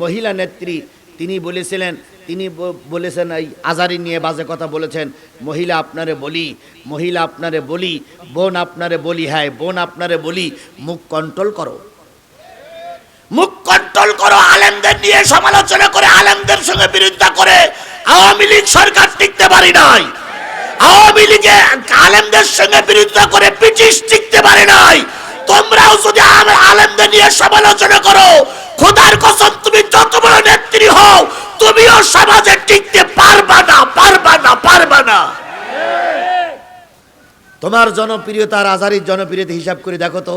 মহিলা নেত্রী, তিনি বলেছিলেন, তিনি বলেছেন এই আজারি নিয়ে বাজে কথা বলেছেন, মহিলা আপনারে বলি, মহিলা আপনারে বলি, বোন আপনারে বলি হ্যাঁ বোন আপনারে বলি, মুখ কন্ট্রোল করো। মুখ কন্ট্রোল করো, আলেমদের নিয়ে সমালোচনা করে, আলেমদের সঙ্গে বিরোধিতা করে, আওয়ামী লীগ সরকার টিকতে পারি নাই। আওয়ামী লীগে আলেমদের সঙ্গে বিরোধিতা করে, ব্রিটিশ টিকতে পারে নাই। তোমরাও যদি আলেমদের নিয়ে সমালোচনা করো খোদার কসম, তুমি যত বড় নেত্রী হও, তুমিও সমাজে টিকতে পারবা না পারবা না পারবা না। তোমার জনপ্রিয়তা আর আজারির জনপ্রিয়তা হিসাব করে দেখো তো।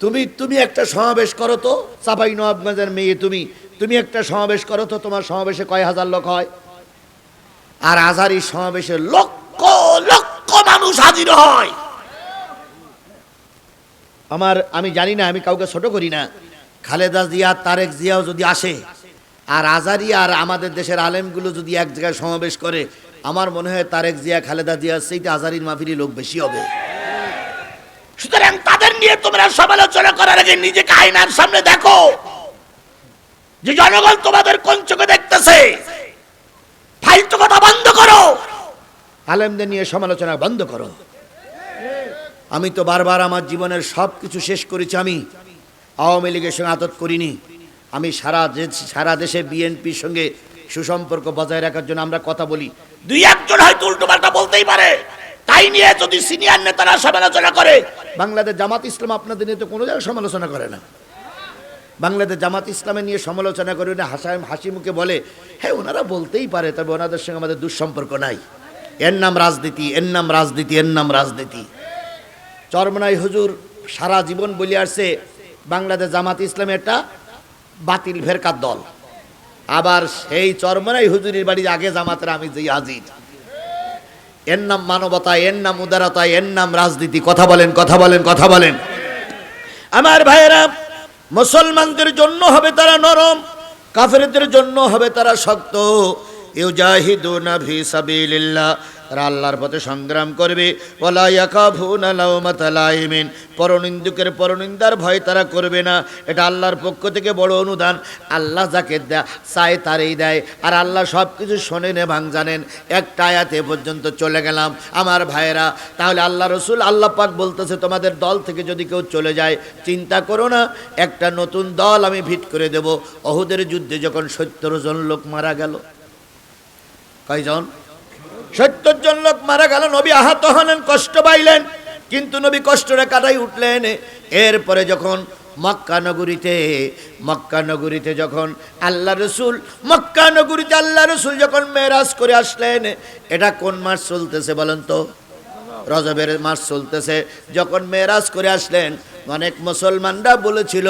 তুমি তুমি একটা সমাবেশ করো তো, সাফাই নবাবগঞ্জের মেয়ে তুমি। তুমি একটা সমাবেশ করো তো, তোমার সমাবেশে কয় হাজার লোক হয়? আর আজারির সমাবেশে লক্ষ লক্ষ মানুষ হাজির হয়। আমার, আমি জানি না, আমি কাউকে ছোট করি না। খালেদা জিয়া, তারেক জিয়াও যদি আসে, আর আজারি আর আমাদের দেশের আলেমগুলো যদি এক জায়গায় সমাবেশ করে, আমার মনে হয় তারেক জিয়া, খালেদা জিয়া সেইটা আজারির মাফিরি লোক বেশি হবে। সুতরাং তাদের নিয়ে তোমরা সমালোচনা করার আগে নিজেকে আয়নার সামনে দেখো। যে জনগণ তোমাদের কোন চোখে দেখতেছে, ফালতু কথা বন্ধ করো। আলেমদের নিয়ে সমালোচনা বন্ধ করো। আমি তো বারবার আমার জীবনের সব কিছু শেষ করেছি আমি। আওয়ামী লীগের সঙ্গে আদত করিনি। আমি সারা সারা দেশে বিএনপির সঙ্গে সুসম্পর্ক বজায় রাখার জন্য আমরা কথা বলি। দুই একজন হয়তো উল্টো পাল্টা বলতেই পারে। তাই নিয়ে যদি সিনিয়র নেতারা সমালোচনা করে, বাংলাদেশ জামাত ইসলাম আপনাদের নিয়ে তো কোনো জায়গায় সমালোচনা করে না। বাংলাদেশ জামাত ইসলামের নিয়ে সমালোচনা করে না, হাসা হাসি মুখে বলে হ্যাঁ ওনারা বলতেই পারে, তবে ওনাদের সঙ্গে আমাদের দুঃসম্পর্ক নাই। এর নাম রাজনীতি, এর নাম রাজনীতি, এর নাম রাজনীতি। চরমনাই হুজুর সারা জীবন বলে আসছে বাংলাদেশ জামাত ইসলামের একটা বাতিল ফেরকার দল। আবার সেই চরমনাই হুজুরের বাড়ি আগে জামাতের আমি যে আজিজ এর নাম মানবতা, এর নাম উদারতা, এর নাম রাজনীতি। কথা বলেন কথা বলেন কথা বলেন। আমার ভাইয়েরা, মুসলমানদের জন্য হবে তারা নরম, কাফেরদের জন্য হবে তারা শক্ত। ইউজাহিদুনা ফি সাবিলিল্লাহ তারা আল্লাহর পথে সংগ্রাম করবে। ওয়ালা ইয়াকাফুনা লাউমাতা লাইমিন। পরনিন্দুকের পরনিন্দার ভয় তারা করবে না। এটা আল্লাহর পক্ষ থেকে বড় অনুদান। আল্লাহ যাকে দেয় চায় তারই দেয়। আর আল্লাহ সব কিছু শোনেন এবং জানেন। একটা আয়াতে পর্যন্ত চলে গেলাম। আমার ভাইয়েরা, তাহলে আল্লাহ রসুল আল্লাহ পাক বলতেছে, তোমাদের দল থেকে যদি কেউ চলে যায়, চিন্তা করো না। একটা নতুন দল আমি ভিট করে দেব। অহুদের যুদ্ধে যখন সত্তর জন লোক মারা গেল। কয়জন? সত্তর জন লোক মারা গেল, নবী আহত হলেন কষ্ট পাইলেন। কিন্তু নবী কষ্টটা কাটাই উঠলেন। এরপরে যখন মক্কা নগরীতে মক্কা নগরীতে যখন আল্লাহ রসুল, মক্কা নগরীতে আল্লাহ রসুল যখন মেরাজ করে আসলেন, এটা কোন মাস চলতেছে বলেন তো? রজবের মাস চলতেছে। যখন মেরাজ করে আসলেন অনেক মুসলমানরা বলেছিল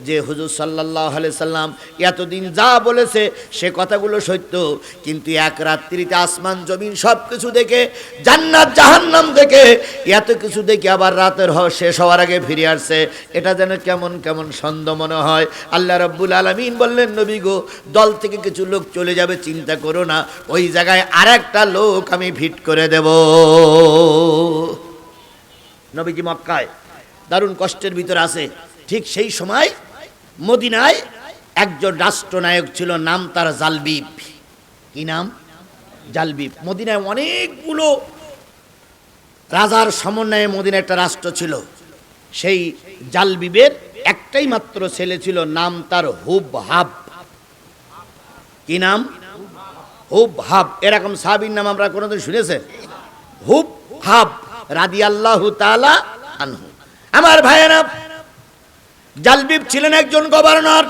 যে হুজুর সাল্লাহ সাল্লাম এতদিন যা বলেছে সে কথাগুলো সত্য, কিন্তু এক রাত্রিতে আসমান, জমিন সব কিছু দেখে, জান্নাত, জাহান্নাম দেখে, এত কিছু দেখে আবার রাতের হ- শেষ হওয়ার আগে ফিরে আসছে। এটা যেন কেমন কেমন সন্দেহ মনে হয়। আল্লাহ রব্বুল আলমিন বললেন, নবী গো, দল থেকে কিছু লোক চলে যাবে, চিন্তা করো না। ওই জায়গায় আরেকটা লোক আমি ভিট করে দেব। নবীজি মক্কায় দারুণ কষ্টের ভিতরে আছে। ঠিক সেই সময় মদিনায় একজন রাষ্ট্রনায়ক ছিল, নাম তার জালবিব। কি নাম? জালবিব। মদিনায় অনেকগুলো রাজার সমন্বয়ে মদিনা একটা রাষ্ট্র ছিল। সেই জালবিবের একটাই মাত্র ছেলে ছিল, নাম তার হুব হাব। কি নাম? হুব হাব। এরকম সাহাবীর নাম আমরা কোনোদিন শুনেছে হুব হাব রাদি আল্লাহ আনহু। আমার ভাইয়েরা, জালবিব ছিলেন একজন গভর্নর।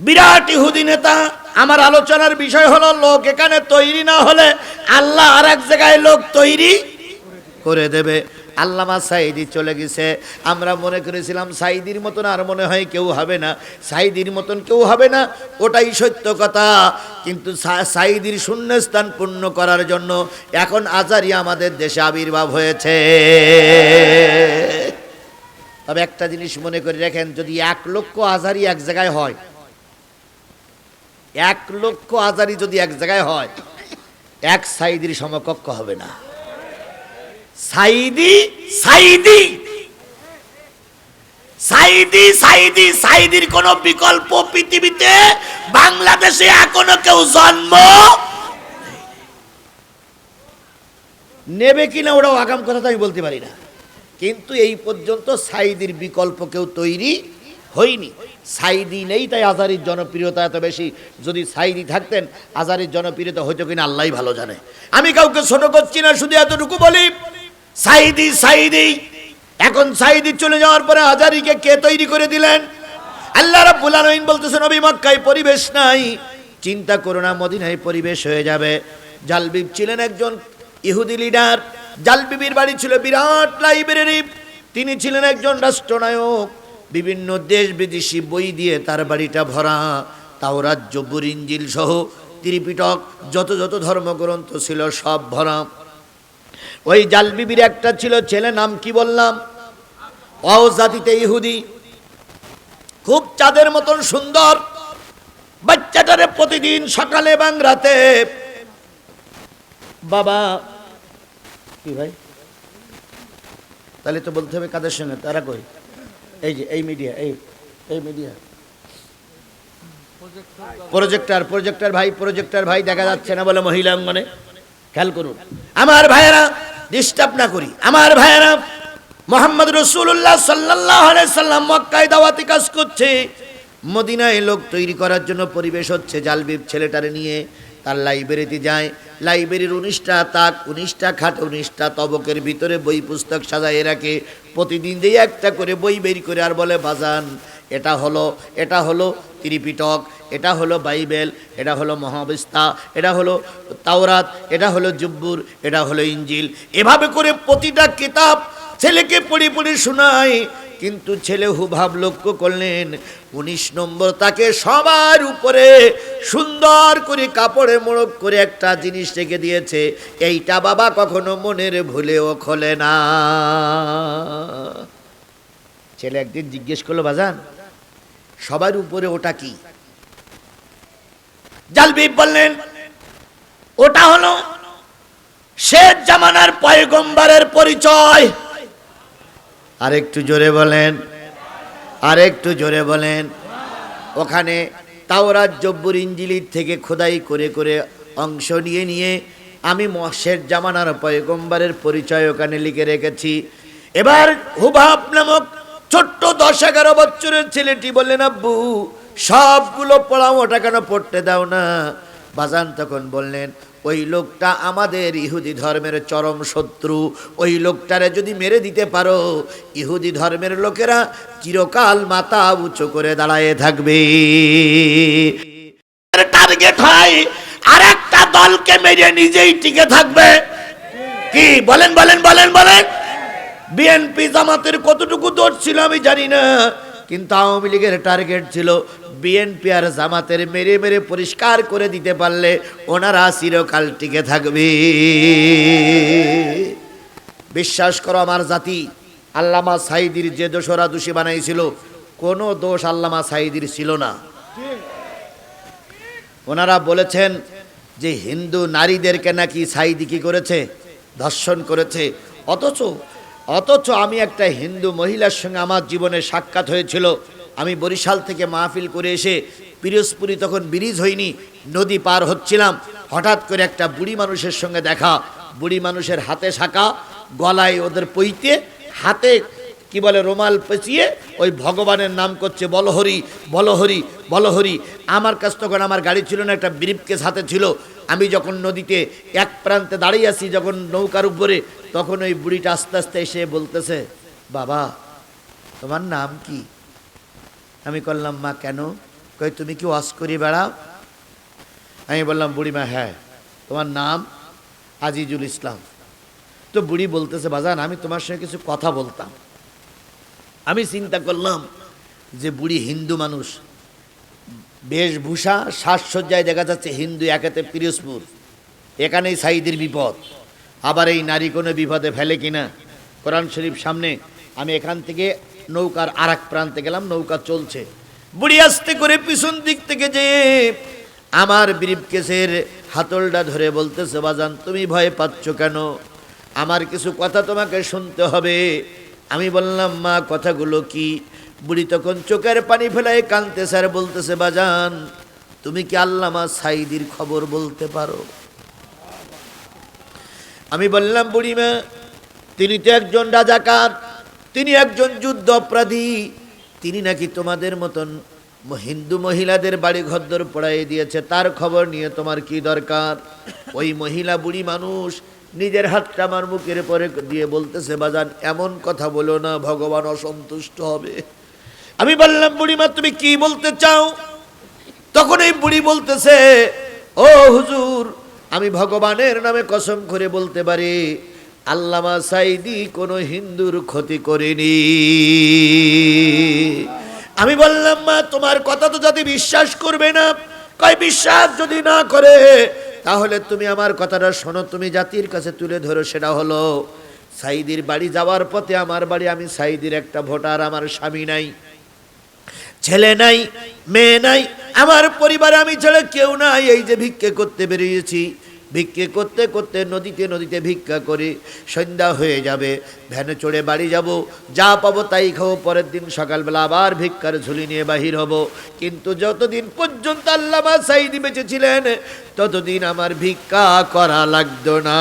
বিরাট ইহুদি নেতা। আমার আলোচনার বিষয় হলো, লোক এখানে তৈরি না হলে আল্লাহ আর এক জায়গায় লোক তৈরি করে দেবে। আল্লামা সাইদি চলে গেছে। আমরা মনে করেছিলাম সাইদির মতন আর মনে হয় কেউ হবে না। সাইদির মতন কেউ হবে না, ওটাই সত্য কথা। কিন্তু সাইদির শূন্যস্থান পূর্ণ করার জন্য এখন আজারি আমাদের দেশে আবির্ভাব হয়েছে। তবে একটা জিনিস মনে করে রাখেন, যদি এক লক্ষ আজারি এক জায়গায় হয়, এক লক্ষ আজারি যদি এক জায়গায় হয়, এক সাইদির সমকক্ষ হবে না। সাইদি সাইদি! সাইদি সাইদি, সাইদির কোন বিকল্প পৃথিবীতে বাংলাদেশে এখনও কেউ জন্ম নেবে কিনা ওরাও আগাম কথা তো আমি বলতে পারি না। কিন্তু এই পর্যন্ত সাইদির বিকল্প কেউ তৈরি হয়নি। সাইদি নেই, তাই আজারির জনপ্রিয়তা এত বেশি। যদি সাইদি থাকতেন, আজারির জনপ্রিয়তা হয়তো কিনা আল্লাহ ভালো জানে। আমি কাউকে ছোট করছি না, শুধু এতটুকু বলি সাইদি সাইদি এখন সাইদি চলে যাওয়ার পরে আজারিকে কে তৈরি করে দিলেন? আল্লাহ রাব্বুল আলামিন বলতেছেন নবী মক্কায় পরিবেশ নাই। চিন্তা করো না, মদিনায় পরিবেশ হয়ে যাবে। জালবিব ছিলেন একজন ইহুদি লিডার, জালবিবির বাড়ি ছিল বিরাট লাইব্রেরি। তিনি ছিলেন একজন রাষ্ট্রনায়ক। বিভিন্ন দেশ বিদেশি বই দিয়ে তার বাড়িটা ভরা তাও রাজ্য ইঞ্জিল সহ ত্রিপিটক, যত যত ধর্মগ্রন্থ ছিল সব ভরা। ওই জালবিবির একটা ছিল ছেলে, নাম কি বললাম? অ জাতিতে ইহুদি। খুব চাঁদের মতন সুন্দর। বাচ্চাটারে প্রতিদিন সকালে এবং রাতে বাবা। কি ভাই? তাহলে তো বলতে হবে কাদের সঙ্গে? তারা কই? এই যে, এই মিডিয়া এই এই মিডিয়া প্রজেক্টর প্রজেক্টর ভাই প্রজেক্টর ভাই দেখা যাচ্ছে না বলে মহিলা অঙ্গনে। খেয়াল করুন। আমার ভাইয়েরা ডিস্টার্ব না করি। আমার ভাইয়েরা, মোহাম্মদ রসুল্লাহ সাল্লাহ সাল্লাম মক্কায় দাওয়াতি কাজ করছে। মদিনায় লোক তৈরি করার জন্য পরিবেশ হচ্ছে। জালবিব ছেলেটারে নিয়ে তার লাইব্রেরিতে যায়। লাইব্রেরির উনিশটা তাক, উনিশটা খাট, উনিশটা তবকের ভিতরে বই পুস্তক সাজায় রাখে। প্রতিদিন দিয়ে একটা করে বই বের করে আর বলে, বাজান, এটা হলো এটা হলো ত্রিপিটক, এটা হলো বাইবেল, এটা হলো মহাবিস্তা, এটা হলো তাওরাত, এটা হলো জুব্বুর, এটা হলো ইঞ্জিল। এভাবে করে প্রতিটা কিতাব ছেলেকে পড়ে পড়ে শোনায়। কিন্তু ছেলে হুভাব লক্ষ্য করলেন, উনিশ নম্বর তাকে সবার উপরে সুন্দর করে কাপড়ে মোড়ক করে একটা জিনিস রেখে দিয়েছে। এইটা বাবা কখনো মনের ভুলেও খোলে না। ছেলে একদিন জিজ্ঞেস করল, বাজান, সবার উপরে ওটা কি? জালবিব বললেন, ওটা হলো শেষ জামানার পয়গম্বরের পরিচয়। আরেকটু জোরে বলেন, আরেকটু জোরে বলেন। ওখানে তাওরাত জব্বুর ইঞ্জিলির থেকে খোদাই করে করে অংশ নিয়ে নিয়ে আমি মশের জামানার পয়গম্বরের পরিচয় ওখানে লিখে রেখেছি। এবার হুবাব নামক ছোট্ট দশ এগারো বছরের ছেলেটি বললেন, আব্বু, সবগুলো পড়াও ওটা কেন পড়তে দাও না? বাজান তখন বললেন ওই লোকটা আমাদের ইহুদি ধর্মের চরম শত্রু, ওই লোকটারে যদি মেরে দিতে পারো, ইহুদি ধর্মের লোকেরা চিরকাল মাথা উঁচু করে দাঁড়ায় থাকবে। টার্গেট হয় আর একটা দলকে মেরে নিজেই টিকে থাকবে। কি? বলেন বলেন বলেন বলেন। বিএনপি জামাতের কতটুকু দোষ ছিল আমি জানি না, কিন্তু আওয়ামী লীগের টার্গেট ছিল বিএনপি আর জামাতের মেরে মেরে পরিষ্কার করে দিতে পারলে ওনারা চিরকাল টিকে থাকবে। বিশ্বাস করো আমার জাতি, আল্লামা সাইদির যে দোষরা দোষী বানাইছিল, কোনো দোষ আল্লামা সাইদির ছিল না। ওনারা বলেছেন যে হিন্দু নারীদেরকে নাকি সাইদি কি করেছে? ধর্ষণ করেছে। অথচ অথচ আমি একটা হিন্দু মহিলার সঙ্গে আমার জীবনে সাক্ষাৎ হয়েছিল। আমি বরিশাল থেকে মাহফিল করে এসে পিরোজপুরি তখন ব্রিজ হয়নি, নদী পার হচ্ছিলাম। হঠাৎ করে একটা বুড়ি মানুষের সঙ্গে দেখা। বুড়ি মানুষের হাতে শাখা, গলায় ওদের পইতে হাতে কি বলে রোমাল পেঁচিয়ে ওই ভগবানের নাম করছে বলহরি বলহরি বলহরি। আমার কাছ তখন আমার গাড়ি ছিল না, একটা ব্রিফকেস হাতে ছিল। আমি যখন নদীতে এক প্রান্তে দাঁড়িয়ে আছি, যখন নৌকার উপরে, তখন ওই বুড়িটা আস্তে আস্তে এসে বলতেছে, বাবা, তোমার নাম কি? আমি করলাম, মা, কেন? কই তুমি কি ওয়াশ করি বেড়াও? আমি বললাম বুড়িমা হ্যাঁ তোমার নাম আজিজুল ইসলাম। তো বুড়ি বলতেছে, বাজান, আমি তোমার সঙ্গে কিছু কথা বলতাম। আমি চিন্তা করলাম যে বুড়ি হিন্দু মানুষ, বেশভূষা, সাজসজ্জায় দেখা যাচ্ছে হিন্দু একাতে পিরোজপুর। এখানেই সাইদের বিপদ। আবার এই নারী কোনো বিপদে ফেলে কিনা? কোরআন শরীফ সামনে, আমি এখান থেকে নৌকার আর প্রান্তে গেলাম, নৌকা চলছে। বুড়ি আসতে করে পিছন দিক থেকে যে আমার ব্রিফকেসের হাতলটা ধরে বলতেছে, বাজান, তুমি ভয় পাচ্ছ কেন? আমার কিছু কথা তোমাকে শুনতে হবে। আমি বললাম, মা, কথাগুলো কি? বুড়ি তখন চোখের পানি ফেলায় কানতে স্যার বলতেছে, বাজান, তুমি কি আল্লামা সাইদির খবর বলতে পারো? আমি বললাম, বুড়িমা, তিনি তো একজন রাজাকার তিনি একজন যুদ্ধ অপরাধী তিনি নাকি তোমাদের মতন হিন্দু মহিলাদের বাড়ি ঘরদর পড়াই দিয়েছে, তার খবর নিয়ে তোমার কি দরকার? ওই মহিলা বুড়ি মানুষ নিজের হাতটা আমার মুখের পরে দিয়ে বলতেছে, বাজান, এমন কথা বলো না, ভগবান অসন্তুষ্ট হবে। আমি বললাম, বুড়িমা, তুমি কি বলতে চাও? তখন এই বুড়ি বলতেছে, ও হুজুর, আমি ভগবানের নামে কসম করে বলতে পারি আল্লামা সাইদি কোনো হিন্দুর ক্ষতি করেনি। আমি বললাম, মা, তোমার কথা তো যদি বিশ্বাস করবে না, কয় বিশ্বাস যদি না করে, তাহলে তুমি আমার কথাটা শোনো, তুমি জাতির কাছে তুলে ধরো, সেটা হলো সাইদির বাড়ি যাওয়ার পথে আমার বাড়ি, আমি সাইদির একটা ভোটার, আমার স্বামী নাই, ছেলে নাই, মেয়ে নাই, আমার পরিবারে আমি ছেড়ে কেউ নাই, এই যে ভিক্ষে করতে বেরিয়েছি ভিক্ষে করতে করতে নদীতে নদীতে ভিক্ষা করি, সন্ধ্যা হয়ে যাবে, ভ্যানে চড়ে বাড়ি যাব, যা পাবো তাই খাব, পরের দিন সকালবেলা আবার ভিক্ষার ঝুলি নিয়ে বাহির হব। কিন্তু যতদিন পর্যন্ত আল্লামা সাইদি বেঁচেছিলেন, ততদিন আমার ভিক্ষা করা লাগতো না।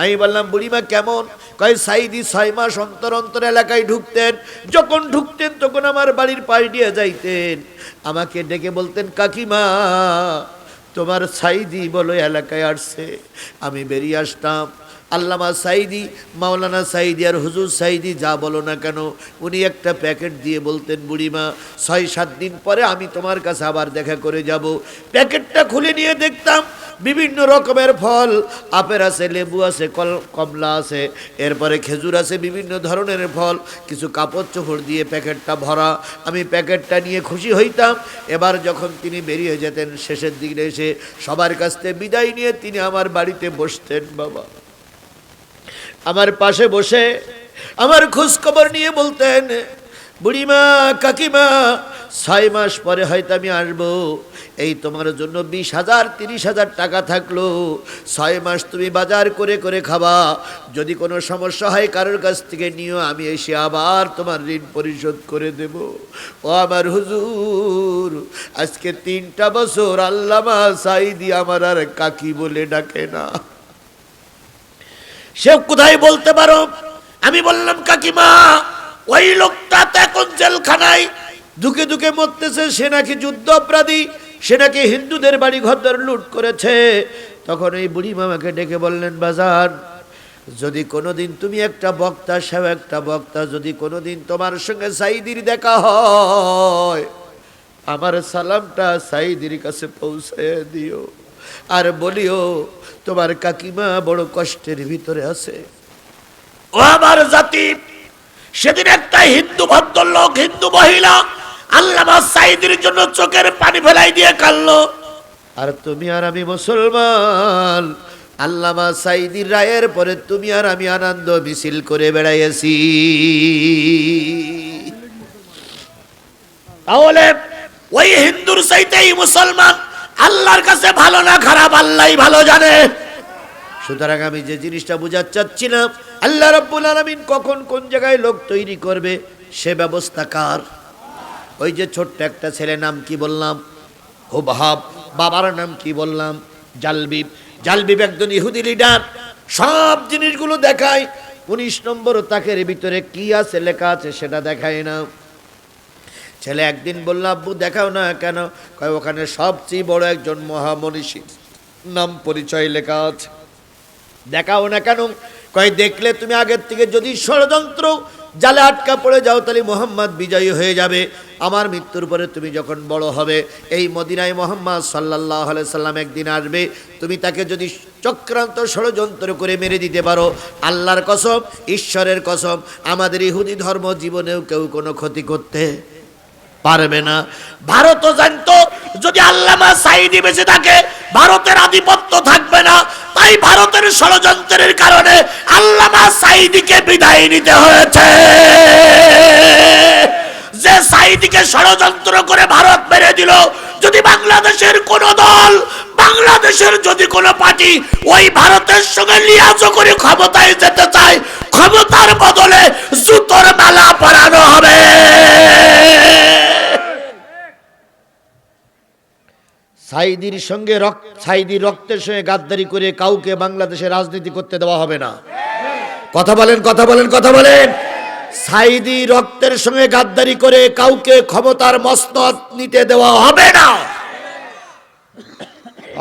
আমি বললাম, বুড়িমা কেমন? কয়, সাইদি ছয় মাস অন্তর অন্তর এলাকায় ঢুকতেন, যখন ঢুকতেন তখন আমার বাড়ির পাশ দিয়ে যাইতেন। আমাকে ডেকে বলতেন, কাকিমা তোমার সাইদি বলো, এলাকায় আসছে। আমি বেরিয়ে আসতাম। আল্লামা সাইদি, মাওলানা সাইদি আর হুজুর সাইদি যা বলো না কেন, উনি একটা প্যাকেট দিয়ে বলতেন, বুড়িমা, ছয় সাত দিন পরে আমি তোমার কাছে আবার দেখা করে যাব। প্যাকেটটা খুলে নিয়ে দেখতাম বিভিন্ন রকমের ফল। আপেল আছে, লেবু আছে, কল, কমলা আছে। এরপরে খেজুর আছে, বিভিন্ন ধরনের ফল। কিছু কাপড় চোপড় দিয়ে প্যাকেটটা ভরা। আমি প্যাকেটটা নিয়ে খুশি হইতাম। এবার যখন তিনি বেরিয়ে যেতেন, শেষের দিকে এসে সবার কাছ থেকে বিদায় নিয়ে তিনি আমার বাড়িতে বসতেন, বাবা। আমার পাশে বসে আমার খোঁজ খবর নিয়ে বলতেন, বুড়িমা, কাকিমা, ছয় মাস পরে হয়তো আমি আসব। এই তোমার জন্য বিশ হাজার, তিরিশ হাজার টাকা থাকল। ছয় মাস তুমি বাজার করে করে খাবা। যদি কোনো সমস্যা হয় কারোর কাছ থেকে নিও, আমি এসে আবার তোমার ঋণ পরিশোধ করে দেব। ও আমার হুজুর, আজকে তিনটা বছর আল্লামা সাইদি আমার আর কাকি বলে ডাকে না। সে কোথায় বলতে পারো? আমি বললাম, কাকিমা, ওই লোকটা তো এখন জেলখানায়। দুকে দুকে মরতেছে, সে নাকি যুদ্ধ অপরাধী সে নাকি হিন্দুদের বাড়ি ঘর লুট করেছে। তখন এই বুড়ি মামাকে ডেকে বললেন বাজার যদি কোনোদিন তুমি একটা বক্তা, সেও একটা বক্তা, যদি কোনোদিন তোমার সঙ্গে সাইদির দেখা হয়, আমার সালামটা সাইদির কাছে পৌঁছে দিও। আর বলিও, তোমার কাকিমা বড় কষ্টের ভিতরে আছে। ও আমার জাতি, সেদিন একটা হিন্দু ভদ্রলোক, হিন্দু মহিলা আল্লামা সাইদির জন্য চোখের পানি ফেলাই দিয়ে কানলো আর তুমি আর আমি মুসলমান। আল্লামা সাইদির রায়ের পরে তুমি আর আমি আনন্দ মিছিল করে বেড়াইছি তাহলে ওই হিন্দুর চাইতেই মুসলমান আল্লাহর কাছে ভালো না খারাপ আল্লাহই ভালো জানে। সুতরাং আমি যে জিনিসটা বোঝাতে চাচ্ছিলাম আল্লাহ রাব্বুল আলামিন কখন কোন জায়গায় লোক তৈরি করবে সে ব্যবস্থা কার? ওই যে ছোট্ট একটা ছেলে নাম কি বললাম? হুবহাব। বাবার নাম কি বললাম? জালবিব। জালবিব একজন ইহুদি লিডার। সব জিনিসগুলো দেখায়। উনিশ নম্বর তাকের ভিতরে কি আছে, লেখা আছে সেটা দেখায় না। ছেলে একদিন বলল, আব্বু, দেখাও না কেন? কয়, ওখানে সবচেয়ে বড় একজন মহামনীষী। নাম পরিচয় লেখা আছে। দেখাও না কেন? কয়, দেখলে তুমি আগের থেকে যদি ষড়যন্ত্র জালে আটকা পড়ে যাও তাহলে মোহাম্মদ বিজয়ী হয়ে যাবে। আমার মৃত্যুর পরে তুমি যখন বড় হবে, এই মদিনায় মোহাম্মদ সাল্লাহ সাল্লাম একদিন আসবে। তুমি তাকে যদি চক্রান্ত ষড়যন্ত্র করে মেরে দিতে পারো, আল্লাহর কসম, ঈশ্বরের কসম, আমাদের ইহুদি ধর্ম জীবনেও কেউ কোনো ক্ষতি করতে পারবে না। ভারতও জানতো, যদি আল্লামা সাইদি বেঁচে থাকে, ভারতের আধিপত্য থাকবে না। তাই ভারতের ষড়যন্ত্রের কারণে আল্লামা সাইদিকে বিদায় নিতে হয়েছে। যে সাইদিকে ষড়যন্ত্র করে ভারত মেরে দিল, যদি বাংলাদেশের কোন দল, বাংলাদেশের যদি কোনো পার্টি ওই ভারতের সঙ্গে লিয়াজ করে ক্ষমতায় যেতে চায়, ক্ষমতার বদলে জুতোর মালা পরানো হবে। সাইদির সঙ্গে রক্ত, সাইদির রক্তের সঙ্গে গাদ্দারি করে কাউকে বাংলাদেশে রাজনীতি করতে দেওয়া হবে না। কথা বলেন কথা বলেন কথা বলেন। সাইদি রক্তের সঙ্গে গাদ্দারি করে কাউকে ক্ষমতার মসনদ নিতে দেওয়া হবে না।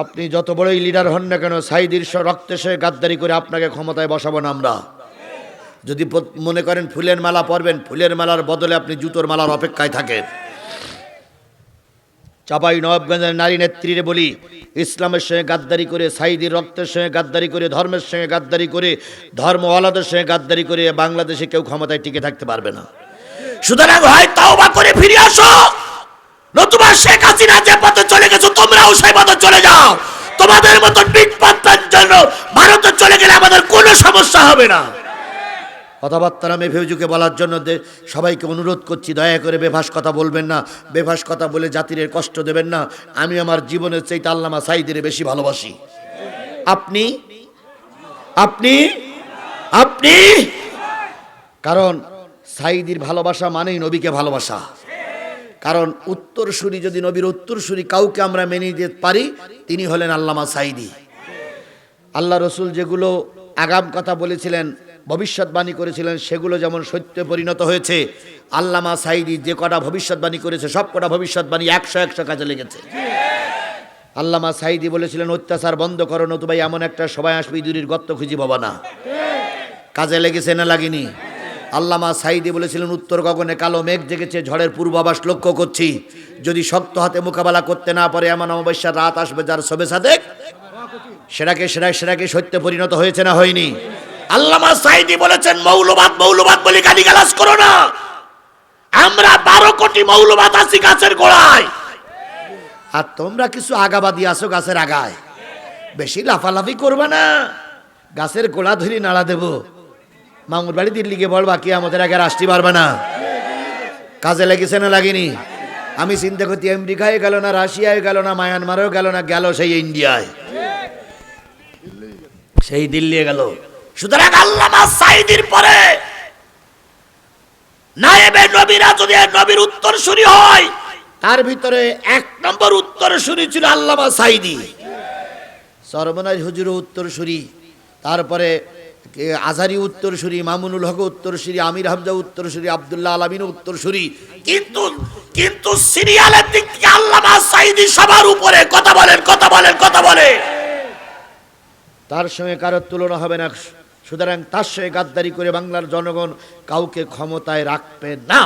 আপনি যত বড়ই লিডার হন না কেন, সাইদির রক্তের সঙ্গে গাদ্দারি করে আপনাকে ক্ষমতায় বসাবো না আমরা। যদি মনে করেন ফুলের মালা পরবেন, ফুলের মালার বদলে আপনি জুতোর মালার অপেক্ষায় থাকেন। চাপাই নবাবগঞ্জের নারী নেত্রীরে বলি, ইসলামের সঙ্গে গাদ্দারি করে, সাইদির রক্তের সঙ্গে গাদ্দারি করে, ধর্মের সঙ্গে গাদ্দারি করে, ধর্ম ধর্মওয়ালাদের সঙ্গে গাদ্দারি করে বাংলাদেশে কেউ ক্ষমতায় টিকে থাকতে পারবে না। সুতরাং হয় তাওবা করে ফিরে আসো। নতুবা শেখ হাসিনা যে পথে চলে গেছো, তোমরাও সেই পথে চলে যাও। তোমাদের মতো পাত্তার জন্য ভারতে চলে গেলে আমাদের কোনো সমস্যা হবে না। কথাবার্তা আমি ফেউজুকে বলার জন্য সবাইকে অনুরোধ করছি, দয়া করে বেভাস কথা বলবেন না। বেভাস কথা বলে জাতির কষ্ট দেবেন না। আমি আমার জীবনের চাইতে আল্লামা সাইদের বেশি ভালোবাসি। আপনি? আপনি? আপনি? কারণ সাইদির ভালোবাসা মানেই নবীকে ভালোবাসা। কারণ উত্তরসূরি যদি নবীর উত্তরসূরি কাউকে আমরা মেনে নিতে পারি, তিনি হলেন আল্লামা সাইদি। আল্লাহ রসুল যেগুলো আগাম কথা বলেছিলেন ভবিষ্যৎবাণী করেছিলেন, সেগুলো যেমন সত্যে পরিণত হয়েছে, আল্লামা সাইদি যে কটা ভবিষ্যৎবাণী করেছে, সব কটা ভবিষ্যৎবাণী একশো একশো কাজে লেগেছে। আল্লামা সাইদি বলেছিলেন, অত্যাচার বন্ধ করো নতুবাই এমন একটা সবাই আসবে, ইঁদুরির গর্ত খুঁজি পাবা না। কাজে লেগেছে না লাগেনি? আল্লামা সাইদি বলেছিলেন, উত্তর গগনে কালো মেঘ জেগেছে, ঝড়ের পূর্বাভাস লক্ষ্য করছি। যদি শক্ত হাতে মোকাবেলা করতে না পারে, এমন অমাবস্যার রাত আসবে যার সবে সাদেক, সেটাকে সেটা সেটাকে সত্যে পরিণত হয়েছে না হয়নি? আল্লামা সাইদি বলেছেন, মৌলবাদ মৌলবাদ বলে গালিগালাজ করো না। আমরা বারো কোটি মৌলবাদ আছি গাছের গোড়ায়। আর তোমরা কিছু আগাবাদি আসো গাছের আগায়। বেশি লাফালাফি করবে না। গাছের গোড়া ধরি নাড়া দেব। মামুর বাড়ি দিল্লিকে বলবা কি আমাদের আগে আসতে পারবে না। কাজে লেগেছে না লাগেনি? আমি চিন্তা করছি আমেরিকায় গেল না, রাশিয়ায় গেল না, মায়ানমারেও গেল না, গেল সেই ইন্ডিয়ায়। সেই দিল্লি গেল। সুতরাং আল্লামা সাইদির পরে নায়েবে নবীরা যদি নবীর উত্তর শুনি হয়, তার ভিতরে এক নম্বর উত্তর শুনি ছিল আল্লামা সাইদি সর্বনাজ হুজুর উত্তরসূরি, তারপরে কে আজারি উত্তরসূরি, মামুনুল হক উত্তরসূরি, আমির হামজা উত্তরসূরি, আব্দুল্লাহ আলমিন উত্তরসূরি। কিন্তু কিন্তু সিরিয়ালের দিক থেকে আল্লামা সাইদি সবার উপরে কথা বলেন কথা বলেন, কথা বলে তার সঙ্গে কারোর তুলনা হবে না। সুতরাং তার সঙ্গে গাদ্দারি করে বাংলার জনগণ কাউকে ক্ষমতায় রাখবে না।